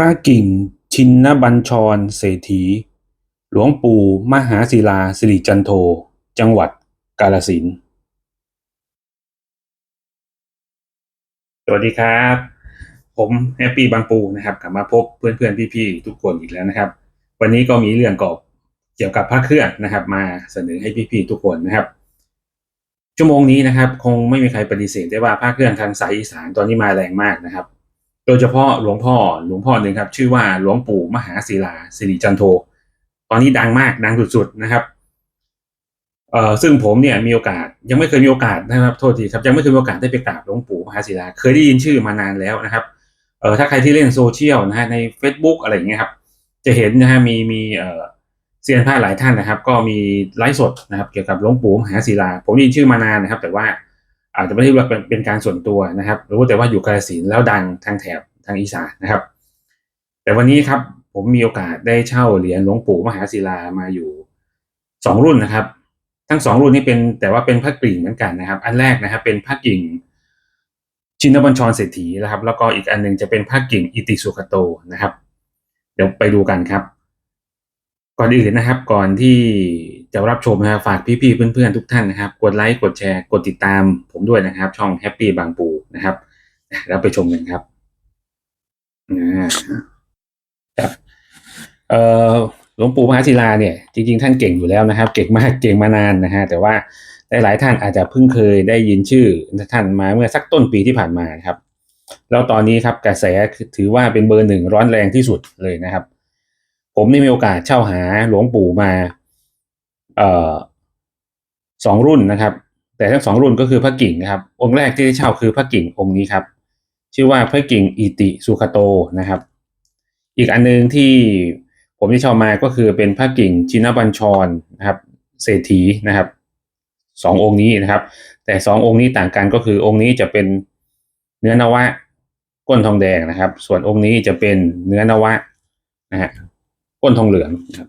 พระกิ่งชินบัญชรเศรษฐี หลวงปู่มหาศิลาสิริจันโท จังหวัดกาฬสินสวัสดีครับ ผมแฮปปี้บางปูนะครับกลับมาพบเพื่อนๆ พี่ๆ ทุกคนอีกแล้วนะครับ วันนี้ก็มีเรื่องกอบเกี่ยวกับพระเครื่องนะครับ มาเสนอให้พี่ๆ ทุกคนนะครับ ชั่วโมงนี้นะครับ คงไม่มีใครปฏิเสธได้ว่าพระเครื่องทางสายอีสานตอนนี้มาแรงมากนะครับ โดยเฉพาะหลวงพ่อหลวงพ่อหนึ่งครับ ชื่อว่าหลวงปู่มหาศิลาสิริจันโท ตอนนี้ดังมากดังสุดๆนะครับเอ่อซึ่งผมเนี่ยมีโอกาสยังไม่เคยมีโอกาสนะครับโทษทีครับยังไม่เคยมีโอกาสได้ไปกราบหลวงปู่มหาศิลาเคยได้ยินชื่อมานานแล้วนะครับเอ่อถ้าใครที่เล่นโซเชียลนะฮะใน Facebook อะไรอย่างเงี้ยครับ จะเห็นนะฮะมีมีเอ่อเซียนพระหลายท่านนะครับ ก็มีไลฟ์สดนะครับ เกี่ยวกับหลวงปู่มหาศิลา ผมได้ยินชื่อมานานนะครับ แต่ว่า อาจจะไม่ได้ว่าเป็นการส่วนตัวนะครับรู้แต่ว่าอยู่กาฬสินแล้วดังทางแถบทางอีสานนะครับ แต่วันนี้ครับผมมีโอกาสได้เช่าเหรียญหลวงปู่มหาศิลามาอยู่สองรุ่นนะครับ ทั้งสองรุ่นนี้เป็นแต่ว่าเป็นพระกิ่งเหมือนกันนะครับ อันแรกนะครับ เป็นพระกิ่งชินบัญชรเศรษฐีนะครับ แล้วก็อีกอันหนึงจะเป็นพระกิ่งอิติสุขโตนะครับ เดี๋ยวไปดูกันครับ ก่อนอื่นนะครับ ก่อนที่ จะรับชมนะครับฝากพี่ๆเพื่อนๆทุกท่านนะครับ กดไลค์กดแชร์กดติดตามผมด้วยนะครับ ช่องแฮปปี้บางปูนะครับแล้วไปชมกันครับอ่าครับเอ่อหลวงปู่มหาศิลาเนี่ยจริงๆท่านเก่งอยู่แล้วนะครับ เก่งมากเก่งมานานนะฮะแต่ว่าหลายๆท่านอาจจะเพิ่งเคยได้ยินชื่อท่านมาเมื่อสักต้นปีที่ผ่านมาครับแล้วตอนนี้ครับกระแสถือว่าเป็นเบอร์หนึ่งร้อนแรงที่สุดเลยนะครับ ผมได้มีโอกาสเช่าหาหลวงปู่มา สองรุ่นนะครับ แต่ทั้งสองรุ่นก็คือพระกิ่งนะครับ องค์แรกที่ได้เช่าคือพระกิ่งองค์นี้ครับ ชื่อว่าพระกิ่งอิติสุขโตนะครับ อีกอันนึงที่ผมที่เช่ามาก็คือเป็นพระกิ่งชินบัญชรนะครับเศรษฐีนะครับสององค์นี้นะครับ แต่สององค์นี้ต่างกันก็คือองค์นี้จะเป็นเนื้อนวะก้นทองแดงนะครับ ส่วนองค์นี้จะเป็นเนื้อนวะนะฮะก้นทองเหลืองครับ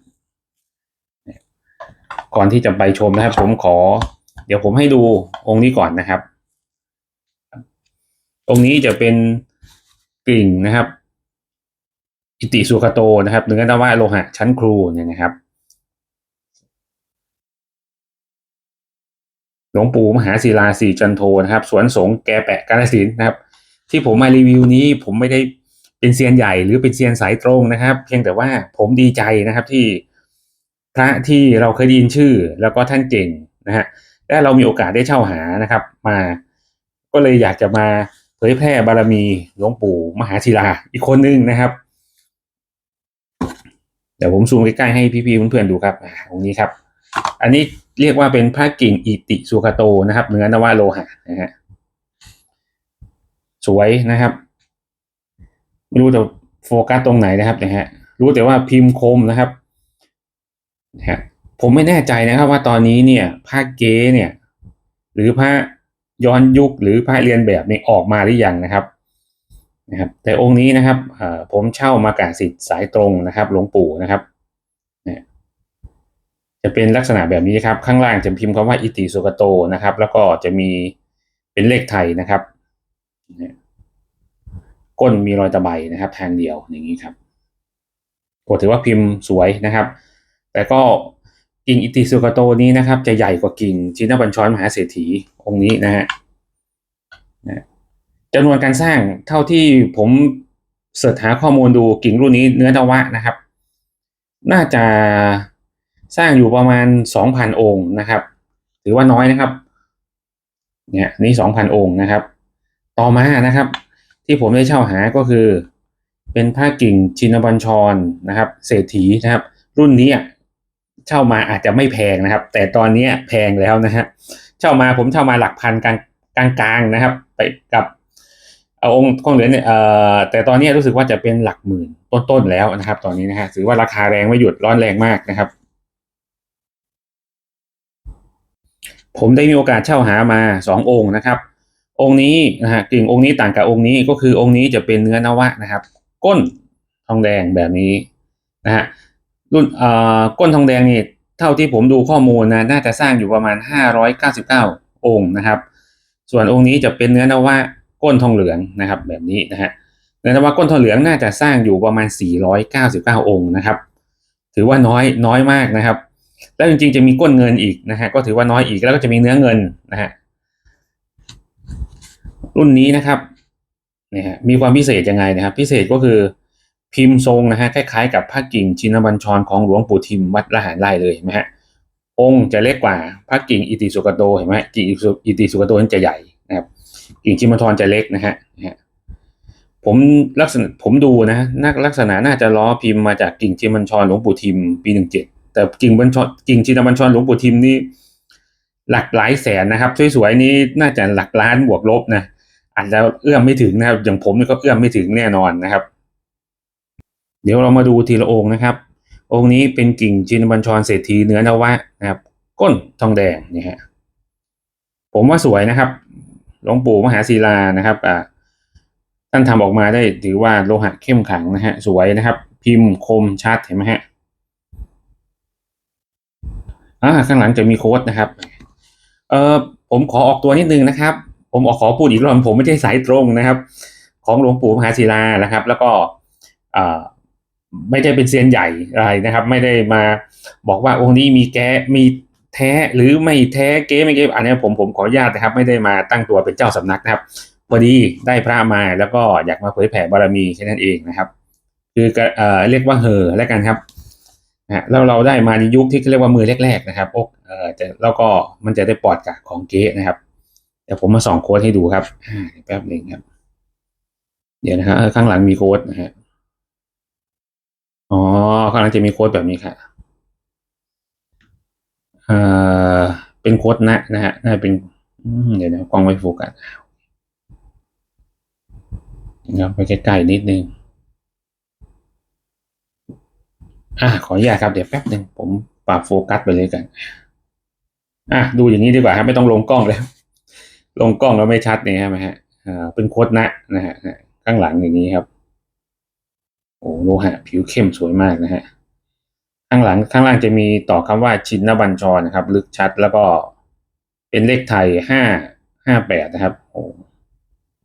ก่อนที่จะไปชมนะครับ ผมขอ เดี๋ยวผมให้ดูองค์นี้ก่อนนะครับองค์นี้จะเป็นกิ่งนะครับ อิติสุขโตนะครับเนื้อนวะโลหะชั้นครูเนี่ยนะครับหลวงปู่มหาศิลาสีจันโทนะครับ สวนสงแกแปะกาฬสินนะครับ ที่ผมมารีวิวนี้ผมไม่ได้เป็นเซียนใหญ่หรือเป็นเซียนสายตรงนะครับ เพียงแต่ว่าผมดีใจนะครับที่ พระที่เราเคยได้ยินชื่อ แล้วก็ท่านเก่งนะฮะและเรามีโอกาสได้เช่าหานะครับ มา ก็เลยอยากจะมาเผยแพร่บารมีหลวงปู่มหาศิลาอีกคนนึงนะครับ เดี๋ยวผมซูมใกล้ๆให้พี่ๆเพื่อนๆดูครับอ่าองนี้ครับ อันนี้เรียกว่าเป็นพระกิ่งอิติสุขโตนะครับ เนื้อนวาโลหะนะฮะสวยนะครับ ไม่รู้จะโฟกัสตรงไหนนะครับนะฮะรู้แต่ว่าพิมพ์คมนะครับ นะฮะผมไม่แน่ใจนะครับว่าตอนนี้เนี่ยพระเก๊เนี่ยหรือพระย้อนยุคหรือพระเรียนแบบนี่ออกมาหรือยังนะครับนะครับ แต่องค์นี้นะครับผมเช่ามากาสิทธิ์สายตรงนะครับหลวงปู่นะครับเนี่ยจะเป็นลักษณะแบบนี้ครับ ข้างล่างจะพิมพ์คำว่าอิติสุกโตนะครับ แล้วก็จะมีเป็นเลขไทยนะครับเนี่ยก้นมีรอยตะไบนะครับ ทางเดียวอย่างนี้ครับก็ถือว่าพิมพ์สวยนะครับ แต่ก็กิ่งอิติสุกโตนี้นะครับ จะใหญ่กว่ากิ่งชินบัญชรมหาเศรษฐีองค์นี้นะฮะนะจำนวนการสร้างเท่าที่ผมเสิร์ชหาข้อมูลดูกิ่งรุ่นนี้เนื้อนวะนะครับ น่าจะสร้างอยู่ประมาณสองพันองค์นะครับ ถือว่าน้อยนะครับ เนี่ยนี่สองพันองค์นะครับ ต่อมานะครับ ที่ผมได้เช่าหาก็คือ เป็นผ้ากิ่งชินบัญชรนะครับ เศรษฐีนะครับ รุ่นนี้อะ เช่ามาอาจจะไม่แพงนะครับ แต่ตอนนี้แพงแล้วนะฮะเช่ามาผมเช่ามาหลักพันกลางกลางๆนะครับ ไปกับเอาองค์กองเหรียญเนี่ยเอ่อแต่ตอนนี้รู้สึกว่าจะเป็นหลักหมื่นต้นๆแล้วนะครับ ตอนนี้นะฮะถือว่าราคาแรงไม่หยุดร้อนแรงมากนะครับ ผมได้มีโอกาสเช่าหามาสององค์นะครับ องค์นี้นะฮะกิ่งองค์นี้ต่างกับองค์นี้ก็คือองค์นี้จะเป็นเนื้อนวะนะครับ ก้นทองแดงแบบนี้นะฮะ รุ่นเอ่อก้นทองแดงนี่เท่าที่ผมดูข้อมูลนะน่าจะสร้างอยู่ประมาณห้าร้อยเก้าสิบเก้าองค์นะครับ ส่วนองค์นี้จะเป็นเนื้อนวะก้นทองเหลืองนะครับ แบบนี้นะฮะแต่ว่าก้นทองเหลืองน่าจะสร้างอยู่ประมาณ 499 องค์นะครับ ถือว่าน้อยน้อยมากนะครับ แล้วจริงๆจะมีก้นเงินอีกนะฮะก็ถือว่าน้อยอีกแล้วก็จะมีเนื้อเงินนะฮะรุ่นนี้นะครับเนี่ยฮะมีความพิเศษยังไงนะครับ พิเศษก็คือ พิมพ์ทรงนะฮะคล้ายๆกับพระกิ่งชินบัญชรของหลวงปู่ทิมวัดละหารไร่เลยเห็นไหมฮะองค์จะเล็กกว่าพระกิ่งอิติสุกโตเห็นไหมกิ่งอิติสุกโตนั้นจะใหญ่นะครับกิ่งชินบัญชรจะเล็กนะฮะผมลักษณะผมดูนะนักลักษณะน่าจะล้อพิมพ์มาจากกิ่งชินบัญชรหลวงปู่ทิม ปีหนึ่งเจ็ดแต่กิ่งบัญชรกิ่งชินบัญชรหลวงปู่ทิมนี่หลักหลายแสนนะครับสวยๆนี้น่าจะหลักล้านบวกลบนะอาจจะเอื้อมไม่ถึงนะครับอย่างผมนี่ก็เอื้อมไม่ถึงแน่นอนนะครับ เดี๋ยวเรามาดูทีละองค์นะครับ องค์นี้เป็นกิ่งชินบัญชรเศรษฐีเนื้อนวะนะครับ ก้นทองแดงนี่ฮะผมว่าสวยนะครับหลวงปู่มหาศิลานะครับอ่าท่านทำออกมาได้ถือว่าโลหะเข้มขังนะฮะสวยนะครับ พิมพ์คมชัดเห็นไหมฮะอ่าข้างหลังจะมีโค้ดนะครับ เอ่อผมขอออกตัวนิดนึงนะครับ ผมออกขอพูดอีกรอบผมไม่ใช่สายตรงนะครับ ของหลวงปู่มหาศิลานะครับ แล้วก็อ่า ไม่ได้เป็นเซียนใหญ่อะไรนะครับ ไม่ได้มาบอกว่าองค์นี้มีแก้มีแท้หรือไม่แท้เก๊ไม่เก๊อันนี้ผมผมขออนุญาตนะครับ ไม่ได้มาตั้งตัวเป็นเจ้าสำนักนะครับพอดีได้พระมาแล้วก็อยากมาเผยแผ่บารมีแค่นั้นเองนะครับ คือเอ่อเรียกว่าเฮอแล้วกันครับนะแล้วเราได้มาในยุคที่เรียกว่ามือแรกๆนะครับอกเอ่อจะแล้วก็มันจะได้ปลอดจากของเก๊นะครับเดี๋ยวผมมาส่องโค้ดให้ดูครับแป๊บหนึ่งครับ เดี๋ยวนะครับข้างหลังมีโค้ดนะฮะ อ๋อข้างหลังจะมีโค้ดแบบนี้ค่ะเอ่อเป็นโค้ดนะนะฮะน่าเป็นเดี๋ยวนะกล้องไม่โฟกัสนะครับไปใกล้ๆนิดนึงอ่าขออนุญาตครับเดี๋ยวแป๊บหนึ่งผมปรับโฟกัสไปเลยกัน อะดูอย่างนี้ดีกว่าครับไม่ต้องลงกล้องแล้ว ลงกล้องแล้วไม่ชัดเนี่ยใช่ไหมฮะอ่าเป็นโค้ดนะนะฮะข้างหลังอย่างนี้ครับ โอ้โลหะผิวเข้มสวยมากนะฮะข้างหลังข้างล่างจะมีต่อคำว่าชินนบัญชรนะครับ ลึกชัดแล้วก็เป็นเลขไทยห้าห้าแปดนะครับโอ้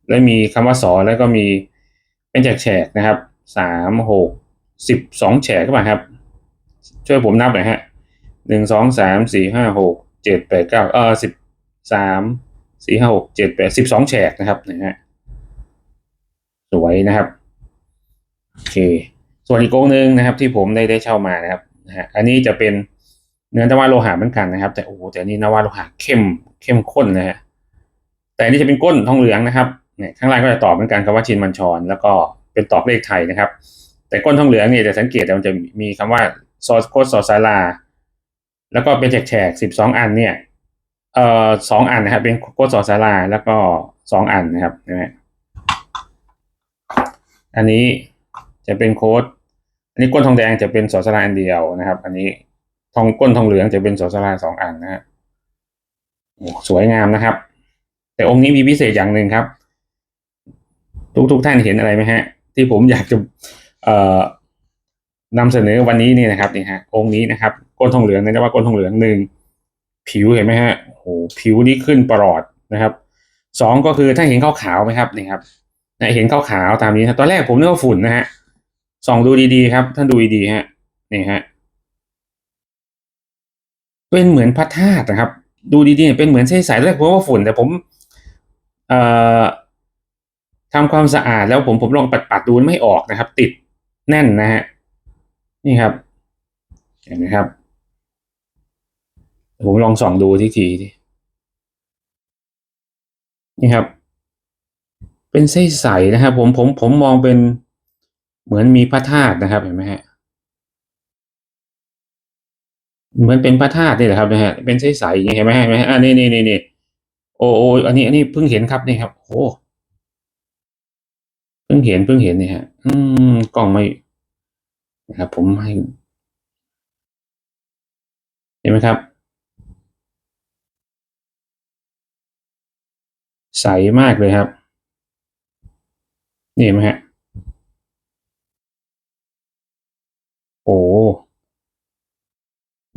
แล้วมีคำว่าสอแล้วก็มีเป็นแฉกแฉกนะครับสามหกสิบสองแฉกครับครับ ช่วยผมนับหน่อยฮะหนึ่งสองสามสี่ห้าหกเจ็ดแปดเก้าเออสิบสามสี่ห้าหกเจ็ดแปดสิบสองแฉกนะครับนะฮะสวยนะครับ โอเค ส่วนอีกองหนึ่งนะครับ ที่ผมได้ได้เช่ามานะครับนะฮะอันนี้จะเป็นเนื้อนวาโลหะเหมือนกันนะครับ แต่โอ้โหแต่นี่นวาโลหะเข้มเข้มข้นนะฮะแต่อันนี้จะเป็นก้นทองเหลืองนะครับเนี่ยข้างล่างก็จะตอบเหมือนกันคำว่าชินบัญชร แล้วก็เป็นตอบเลขไทยนะครับ แต่ก้นทองเหลืองเนี่ยจะสังเกตมันจะมีคำว่าซอสโคดซอสซาลา แล้วก็เป็นแฉกๆสิบสองอันเนี่ยเอ่อสองอันนะครับเป็นโคดซอสซาลา แล้วก็สองอันนะครับนะฮะอันนี้ จะเป็นโค้ด อันนี้ก้นทองแดงจะเป็นสอสลาอันเดียวนะครับ อันนี้ทองก้นทองเหลืองจะเป็นสอสลาสองอันนะฮะสวยงามนะครับ แต่องค์นี้มีพิเศษอย่างหนึ่งครับ ทุกทุกท่านเห็นอะไรไหมฮะ ที่ผมอยากจะเอ่อนำเสนอวันนี้นี่นะครับนี่ฮะองค์นี้นะครับ ก้นทองเหลืองนะว่าก้นทองเหลืองหนึ่งผิวเห็นไหมฮะโอ้โหผิวนี่ขึ้นประหลอดนะครับสองก็คือถ้าเห็นขาวขาวไหมครับนี่ครับเห็นขาวขาวตามนี้นะตอนแรกผมนึกว่าฝุ่นนะฮะ ส่องดูดีๆ ครับ ท่านดูดีๆฮะนี่ฮะเป็นเหมือนพระธาตุนะครับ ดูดีๆเป็นเหมือนใสๆแรกผมว่าฝุ่น แต่ผม เอ่อทำความสะอาดแล้วผมผมลองปัดๆดูไม่ออกนะครับ ติดแน่นนะฮะนี่ครับ เห็นไหมครับ ผมลองส่องดูทีทีนี่ครับ เป็นใสๆนะครับผมผมผมมองเป็น เหมือนมีพระธาตุนะครับเห็นไหมฮะเหมือนเป็นพระธาตุนี่แหละครับนะฮะเป็นใสๆอย่างเห็นไหมฮะเห็นไหมฮะอันนี้นี่นี่นี่โอ้โออันนี้อันนี้เพิ่งเห็นครับนี่ครับโอ้เพิ่งเห็นเพิ่งเห็นนี่ฮะ อืมกล้องไม่นะครับ ผมให้เห็นไหมครับ ใสมากเลยครับ นี่เห็นไหมฮะ โอ้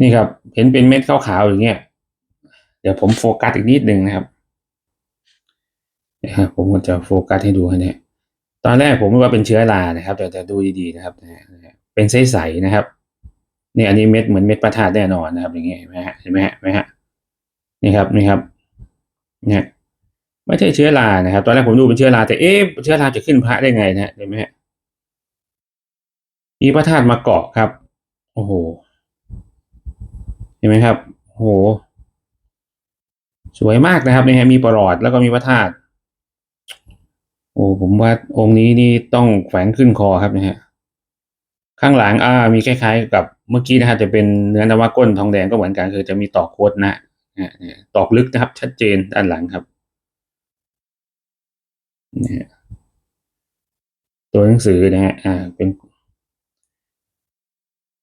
นี่ครับ เห็นเป็นเม็ดขาวๆอย่างเงี้ย เดี๋ยวผมโฟกัสอีกนิดหนึ่งนะครับนะครับผมก็จะโฟกัสให้ดูเนี่ยตอนแรกผมว่าเป็นเชื้อรานะครับ แต่แต่ดูดีๆนะครับเป็นใสๆนะครับนี่อันนี้เม็ดเหมือนเม็ดประทาดแน่นอนนะครับ อย่างเงี้ยเห็นไหมฮะเห็นไหมฮะนไหมฮะนี่ครับนี่ครับ เนี่ยไม่ใช่เชื้อรานะครับ ตอนแรกผมดูเป็นเชื้อราแต่เอ๊ะเชื้อราจะขึ้นพระได้ไงนะฮะเห็นไหมฮะ มีพระธาตุมาเกาะครับ โอ้โห เห็นไหมครับ โอ้โห สวยมากนะครับนี่ฮะมีประหลอดแล้วก็มีพระธาตุ โอ้ผมว่าองค์นี้นี่ต้องแขวนขึ้นคอครับนะฮะ ข้างหลังอ่ามีคล้ายๆ กับเมื่อกี้นะฮะจะเป็นเนื้อนวะก้นทองแดงก็เหมือนกันคือจะมีตอกโคดนะตอกลึกนะครับ ชัดเจนด้านหลังครับนี่ยตัวหนังสือนะฮะ อ่า เป็น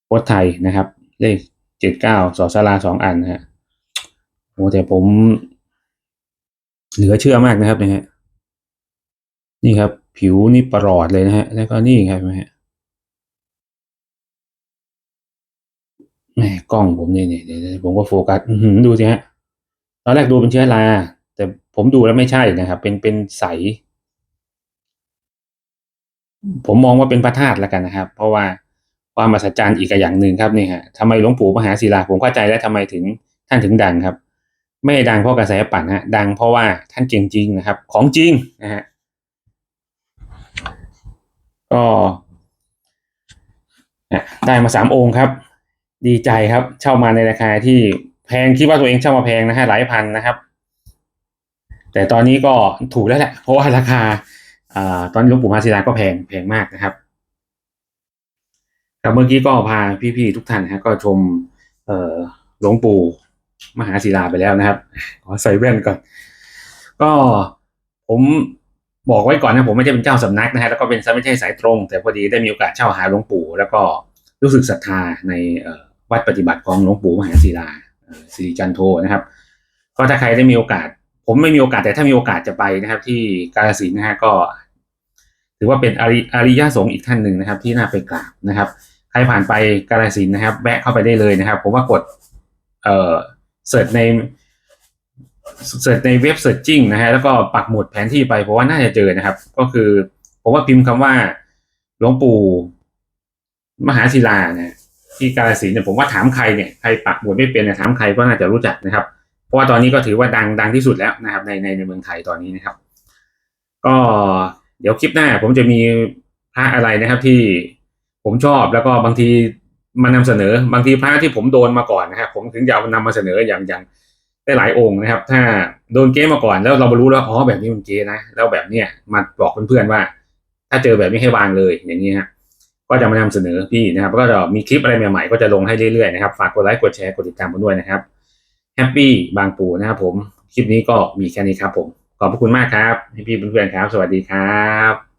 โคดไทยนะครับ เลขเจ็ดเก้าสอสลาสองอันนะฮะโอ้แต่ผม เหลือเชื่อมากนะครับนะฮะนี่ครับ ผิวนี่ประหลอดเลยนะฮะ แล้วก็นี่ครับเห็นไหมฮะแหมกล้องผมเนี่ยเนี่ยผมก็โฟกัสดูสิฮะตอนแรกดูเป็นเชื้อราแต่ผมดูแล้วไม่ใช่นะครับ เป็นเป็นใส ผมมองว่าเป็นพระธาตุแล้วกันนะครับ เพราะว่า ความมหัศจรรย์อีกอย่างหนึ่งครับนี่ฮะทำไมหลวงปู่มหาศิลาผมเข้าใจแล้วทำไมถึงท่านถึงดังครับ ไม่ดังเพราะกระแสปั่นฮะดังเพราะว่าท่านเก่งจริงนะครับ ของจริงนะฮะก็ได้มาสามองค์ครับ ดีใจครับเช่ามาในราคาที่แพงคิดว่าตัวเองเช่ามาแพงนะฮะหลายพันนะครับ แต่ตอนนี้ก็ถูกแล้วแหละเพราะว่าราคาอ่าตอนนี้หลวงปู่มหาศิลาก็แพงแพงมากนะครับ ครับเมื่อกี้ก็พาพี่ๆทุกท่านนะฮะก็ชมเอ่อหลวงปู่มหาศิลาไปแล้วนะครับ ขอใส่แว่นก่อน ก็ผมบอกไว้ก่อนนะผมไม่ใช่เป็นเจ้าสำนักนะฮะแล้วก็เป็นไม่ใช่สายตรง แต่พอดีได้มีโอกาสเช่าหาหลวงปู่ แล้วก็รู้สึกศรัทธาในวัดปฏิบัติของหลวงปู่มหาศิลาสิริจันโทนะครับ ก็ถ้าใครได้มีโอกาส ผมไม่มีโอกาสแต่ถ้ามีโอกาสจะไปนะครับ ที่กาฬสินนะฮะก็ ถือว่าเป็นอริอริยสงฆ์อีกท่านหนึ่งนะครับ ที่น่าไปกราบนะครับ ใครผ่านไปกาฬสินนะครับ แวะเข้าไปได้เลยนะครับ ผมว่ากดเอ่อเสิร์ชในเสิร์ชในเว็บเสิร์ชจิ้งนะฮะแล้วก็ปักหมุดแผนที่ไปเพราะว่าน่าจะเจอนะครับ ก็คือผมว่าพิมพ์คำว่าหลวงปู่มหาศิลาเนี่ยที่กาฬสินเนี่ยผมว่าถามใครเนี่ยใครปักหมุดไม่เป็นเนี่ยถามใครก็น่าจะรู้จักนะครับ เพราะว่าตอนนี้ก็ถือว่าดังดังที่สุดแล้วนะครับ ในในในเมืองไทยตอนนี้นะครับ ก็เดี๋ยวคลิปหน้าผมจะมีพระอะไรนะครับที่ ผมชอบแล้วก็บางทีมานำเสนอ บางทีพระที่ผมโดนมาก่อนนะครับผมถึงจะนำมาเสนออย่างอย่างได้หลายองค์นะครับ ถ้าโดนเก๊มาก่อนแล้วเรารู้แล้วอ๋อแบบนี้มันเก๊นะแล้วแบบเนี้ยมาบอกเพื่อนๆว่า ถ้าเจอแบบนี้ให้วางเลยอย่างนี้ฮะก็จะมานำเสนอพี่นะครับก็จะมีคลิปอะไรใหม่ๆก็จะลงให้เรื่อยๆนะครับฝากกดไลค์กดแชร์กดติดตามผมด้วยนะครับแฮปปี้บางปูนะครับผมคลิปนี้ก็มีแค่นี้ครับผมขอบพระคุณมากครับพี่เพื่อนๆครับ สวัสดีครับ